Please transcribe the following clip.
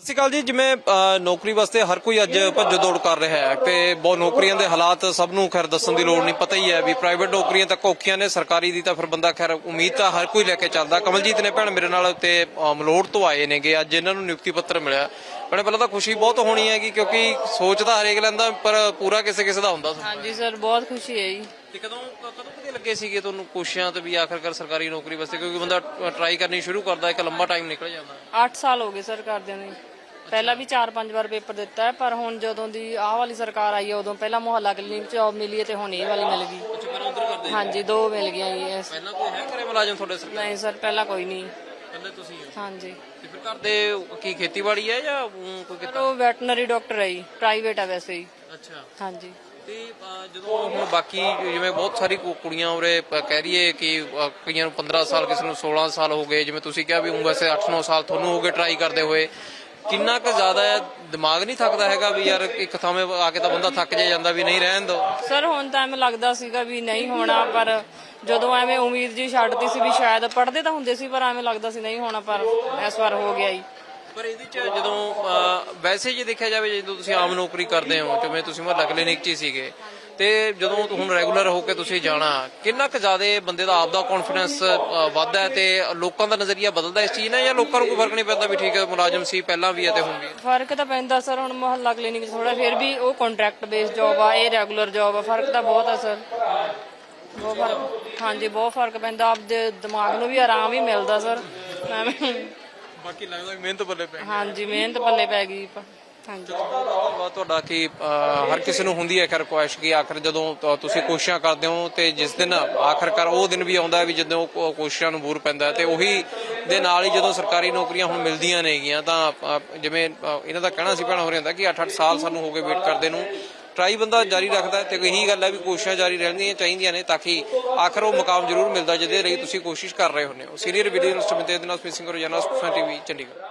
ਸਤਿ ਸ਼੍ਰੀ ਅਕਾਲ ਜੀ, ਜਿਵੇਂ ਨੌਕਰੀ ਵਾਸਤੇ ਹਰ ਕੋਈ ਅੱਜ ਭੱਜ ਦੌੜ ਕਰ ਰਿਹਾ ਹੈ ਤੇ ਬਹੁਤ ਨੌਕਰੀਆਂ ਦੇ ਹਾਲਾਤ ਸਭ ਨੂੰ ਖੈਰ ਦੱਸਣ ਦੀ ਲੋੜ ਨਹੀਂ, ਪਤਾ ਹੀ ਹੈ ਵੀ ਪ੍ਰਾਈਵੇਟ ਨੌਕਰੀਆਂ ਤਾਂ ਔਖੀਆਂ ਨੇ, ਸਰਕਾਰੀ ਦੀ ਤਾਂ ਫਿਰ ਬੰਦਾ ਖੈਰ ਉਮੀਦ ਤਾਂ ਹਰ ਕੋਈ ਲੈ ਕੇ ਚੱਲਦਾ। ਕਮਲਜੀਤ ਨੇ ਭੈਣ ਮੇਰੇ ਨਾਲ ਤੇ ਮਲੋੜ ਤੋਂ ਆਏ ਨੇਗੇ, ਅੱਜ ਇਹਨਾਂ ਨੂੰ ਨਿਯੁਕਤੀ ਪੱਤਰ ਮਿਲਿਆ। ਭੈਣੇ, ਪਹਿਲਾਂ ਤਾਂ ਖੁਸ਼ੀ ਬਹੁਤ ਹੋਣੀ ਹੈਗੀ ਕਿਉਂਕਿ ਸੋਚ ਤਾਂ ਹਰੇਕ ਲੈਂਦਾ, ਪਰ ਪੂਰਾ ਕਿਸੇ ਕਿਸੇ ਦਾ ਹੁੰਦਾ। ਹਾਂਜੀ, ਸਰ, ਬਹੁਤ ਖੁਸ਼ੀ ਹੈ ਜੀ। ਤੇ ਕਦੋਂ ਕਦੋਂ ਕਦੇ ਲੱਗੇ ਸੀਗੇ ਤੁਹਾਨੂੰ ਕੋਸ਼ਿਸ਼ਾਂ ਤੇ ਵੀ ਆਖਰਕਾਰ ਸਰਕਾਰੀ ਨੌਕਰੀ ਵਾਸਤੇ? ਕਿਉਂਕਿ ਬੰਦਾ ਟਰਾਈ ਕਰਨੀ ਸ਼ੁਰੂ ਕਰਦਾ ਇੱਕ ਲੰਬਾ ਟਾਈਮ ਨਿਕਲ ਜਾਂਦਾ। 8 ਸਾਲ ਹੋ ਗਏ ਸਰ ਕਰਦਿਆਂ ਨੂੰ ਪਹਿਲਾਂ ਵੀ 4-5 ਵਾਰ ਪੇਪਰ ਦਿੱਤਾ ਹੈ ਪਰ ਹੁਣ ਜਦੋਂ ਦੀ ਆਹ ਵਾਲੀ ਸਰਕਾਰ ਆਈ ਹੈ ਉਦੋਂ ਪਹਿਲਾਂ ਮੁਹੱਲਾ ਕਲੀਨਿਕ ਚ ਜੌਬ ਮਿਲੀ ਹੈ ਤੇ ਹੁਣ ਇਹ ਵਾਲੀ ਮਿਲ ਗਈ। ਹਾਂਜੀ ਦੋ ਮਿਲ ਗਈਆਂ ਜੀ ਇਸ- ਪਹਿਲਾਂ ਕੋਈ ਹੈ ਕਰੇ ਮੁਲਾਜ਼ਮ ਤੁਹਾਡੇ ਸਰਕਾਰ? ਨਹੀਂ ਸਰ ਪਹਿਲਾਂ ਕੋਈ ਨਹੀਂ। ਪਹਿਲੇ ਤੁਸੀਂ ਹੋ। ਹਾਂਜੀ। ਤੇ ਫਿਰ ਘਰ ਦੇ ਕੀ ਖੇਤੀਬਾੜੀ ਹੈ ਜਾਂ ਕੋਈ ਕਿਤਾ? ਉਹ ਵੈਟਰਨਰੀ ਡਾਕਟਰ ਹੈ ਜੀ ਪ੍ਰਾਈਵੇਟ ਹੈ ਵੈਸੇ ਹੀ। ਅੱਛਾ। ਹਾਂਜੀ। ਤੇ ਅਹ, ਜਦੋਂ ਹੁਣ ਬਾਕੀ ਜਿਵੇਂ ਬਹੁਤ ਸਾਰੀ ਕੁੜੀਆਂ ਉਰੇ ਕਹਿ ਰਹੀਏ ਕਿ ਕਈਆਂ ਨੂੰ 15 ਸਾਲ ਕਿਸੇ ਨੂੰ 16 ਸਾਲ ਹੋ ਗਏ ਜਿਵੇਂ ਤੁਸੀਂ ਕਿਹਾ ਵੀ ਊਂ ਵੈਸੇ 8-9 ਸਾਲ ਤੁਹਾਨੂੰ ਹੋ ਗਏ ਟਰਾਈ ਕਰਦੇ ਹੋਏ ਕਿੰਨਾ ਕੁ ਜ਼ਿਆਦਾ ਹੈ ਦਿਮਾਗ ਨਹੀਂ ਥੱਕਦਾ ਹੈਗਾ ਵੀ ਯਾਰ ਇੱਕ ਥਾਵੇਂ ਆ ਕੇ ਤਾਂ ਬੰਦਾ ਥੱਕ ਜੇ ਜਾਂਦਾ ਵੀ ਨਹੀਂ ਰਹਿਣ ਦੋ? ਸਰ ਹੁਣ ਤਾਂ ਐਵੇਂ ਲੱਗਦਾ ਸੀਗਾ ਵੀ ਨਹੀਂ ਹੋਣਾ ਪਰ ਜਦੋਂ ਐਵੇਂ ਉਮੀਦ ਜੀ ਛੱਡਦੀ ਸੀ ਵੀ ਸ਼ਾਇਦ ਪੜ੍ਹਦੇ ਤਾਂ ਹੁੰਦੇ ਸੀ ਪਰ ਐਵੇਂ ਲੱਗਦਾ ਸੀ ਨਹੀਂ ਹੋਣਾ ਪਰ ਇਸ ਵਾਰ ਹੋ ਗਿਆ ਜੀ। ਪਰ ਇਹਦੇ ਚ ਜਦੋਂ ਵੈਸੇ ਜੇ ਦੇਖਿਆ ਜਾਵੇ, ਜਦੋਂ ਤੁਸੀਂ ਆਮ ਨੌਕਰੀ ਕਰਦੇ ਹੋ, ਜਿਵੇਂ ਤੁਸੀਂ ਮਹੱਲਾ ਕਲੀਨਿਕ 'ਚ ਹੀ ਸੀਗੇ, ਤੇ ਜਦੋਂ ਹੁਣ ਰੈਗੂਲਰ ਹੋ ਕੇ ਤੁਸੀਂ ਜਾਣਾ, ਕਿੰਨਾ ਕੁ ਜ਼ਿਆਦਾ ਬੰਦੇ ਦਾ ਆਪਦਾ ਕੌਨਫੀਡੈਂਸ ਵੱਧਦਾ ਹੈ ਤੇ ਲੋਕਾਂ ਦਾ ਨਜ਼ਰੀਆ ਬਦਲਦਾ ਇਸ ਚੀਜ਼ ਨਾਲ, ਜਾਂ ਲੋਕਾਂ ਨੂੰ ਕੋਈ ਫ਼ਰਕ ਨਹੀਂ ਪੈਂਦਾ ਵੀ ਠੀਕ ਹੈ, ਮੁਲਾਜ਼ਮ ਸੀ, ਪਹਿਲਾਂ ਵੀ ਹੈ ਤੇ ਹੁਣ ਵੀ ਫ਼ਰਕ ਤਾਂ ਪੈਂਦਾ ਸਰ, ਹੁਣ ਮੁਹੱਲਾ ਕਲੀਨਿਕ ਥੋੜਾ ਫਿਰ ਵੀ ਉਹ ਕੰਟਰੈਕਟ ਬੇਸ ਜੌਬ ਆ, ਇਹ ਰੈਗੂਲਰ ਜੌਬ ਆ, ਫ਼ਰਕ ਤਾਂ ਬਹੁਤ ਆ ਸਰ। ਬਹੁਤ ਫ਼ਰਕ, ਹਾਂਜੀ, ਬਹੁਤ ਫ਼ਰਕ ਪੈਂਦਾ, ਆਪਦੇ ਦਿਮਾਗ ਨੂੰ ਵੀ ਆਰਾਮ ਹੀ ਮਿਲਦਾ ਸਰ, ਐਵੇਂ। ਬਾਕੀ ਲੱਗਦਾ ਵੀ ਮਿਹਨਤ ਬੱਲੇ ਪੈ ਹਾਂਜੀ ਮਿਹਨਤ ਪੱਲੇ ਪੈ ਗਈ ਪ- ਹਾਂਜੀ। ਧੰਨਵਾਦ ਤੁਹਾਡਾ ਕਿ ਅਹ, ਹਰ ਕਿਸੇ ਨੂੰ ਹੁੰਦੀ ਹੈ ਖੈਰ ਖੁਆਇਸ਼ ਕਿ ਆਖਰ ਜਦੋਂ ਤ- ਤੁਸੀਂ ਕੋਸ਼ਿਸ਼ਾਂ ਕਰਦੇ ਹੋ ਤੇ ਜਿਸ ਦਿਨ ਆਖਰਕਾਰ ਉਹ ਦਿਨ ਵੀ ਆਉਂਦਾ ਹੈ ਵੀ ਜਦੋਂ ਕੋ- ਕੋਸ਼ਿਸ਼ਾਂ ਨੂੰ ਬੂਰ ਪੈਂਦਾ ਹੈ ਤੇ ਉਹੀ ਦੇ ਨਾਲ ਹੀ ਜਦੋਂ ਸਰਕਾਰੀ ਨੌਕਰੀਆਂ ਹੁਣ ਮਿਲਦੀਆਂ ਨੇਗੀਆਂ ਤਾਂ ਅਹ, ਜਿਵੇਂ ਅਹ, ਇਹਨਾਂ ਦਾ ਕਹਿਣਾ ਸੀ ਭੈਣਾ ਹੋ ਰਿਹਾ ਕਿ 8-8 ਸਾਲ ਸਾਨੂੰ ਹੋ ਗਏ ਵੇਟ ਕਰਦੇ ਨੂੰ। ਟਰਾਈ ਬੰਦਾ ਜਾਰੀ ਰੱਖਦਾ ਹੈ ਤੇ ਇਹੀ ਗੱਲ ਹੈ ਵੀ ਕੋਸ਼ਿਸ਼ਾਂ ਜਾਰੀ ਰਹਿਣੀਆਂ ਚਾਹੀਦੀਆਂ ਨੇ ਤਾਂ ਕਿ ਆਖਰ ਉਹ ਮੁਕਾਮ ਜ਼ਰੂਰ ਮਿਲਦਾ ਜਿਹਦੇ ਲਈ ਤੁਸੀਂ ਕੋਸ਼ਿਸ਼ ਕਰ ਰਹੇ ਹੁੰਦੇ ਹੋ। ਸੀਨੀਅਰ ਵੀਡੀਓ ਇਨਸਟਰੂਮੈਂਟ ਦੇ ਨਾਲ ਸਪੇਸਿੰਗ ਰੋਜ਼ਾਨਾ ਸਪੋਕਸਨ ਟੀਵੀ ਚੰਡੀਗੜ੍ਹ।